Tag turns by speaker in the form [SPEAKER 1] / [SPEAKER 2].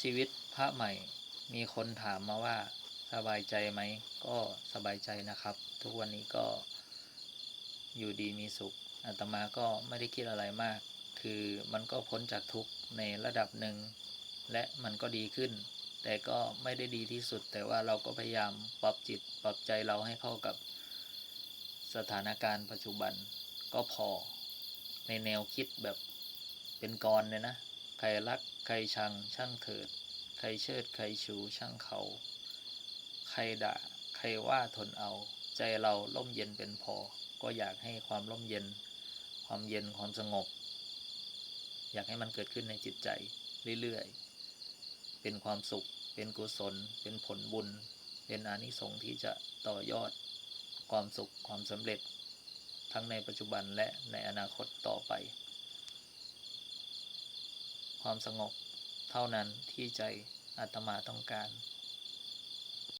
[SPEAKER 1] ชีวิตพระใหม่ มีคนถามมาว่าสบายใจไหม ก็สบายใจนะครับ ทุกวันนี้ก็อยู่ดีมีสุขอาตมาก็ไม่ได้คิดอะไรมาก คือมันก็พ้นจากทุกข์ในระดับหนึ่ง และมันก็ดีขึ้น แต่ก็ไม่ได้ดีที่สุด แต่ว่าเราก็พยายามปรับจิตปรับใจเราให้เข้ากับสถานการณ์ปัจจุบันก็พอในแนวคิดแบบเป็นกรเลยนะ ใครรักใครชังช่างเถิด ใครเชิดใครชูช่างเขา ใครด่าใครว่าทนเอา ใจเราร่มเย็นเป็นพอ ก็อยากให้ความร่มเย็น ความเย็นความสงบ อยากให้มันเกิดขึ้นในจิตใจเรื่อยๆ เป็นความสุข เป็นกุศล เป็นผลบุญ เป็นอานิสงส์ที่จะต่อยอด ความสุขความสำเร็จ ทั้งในปัจจุบันและในอนาคตต่อไป ความสงบ เท่านั้นที่ใจอาตมาต้องการ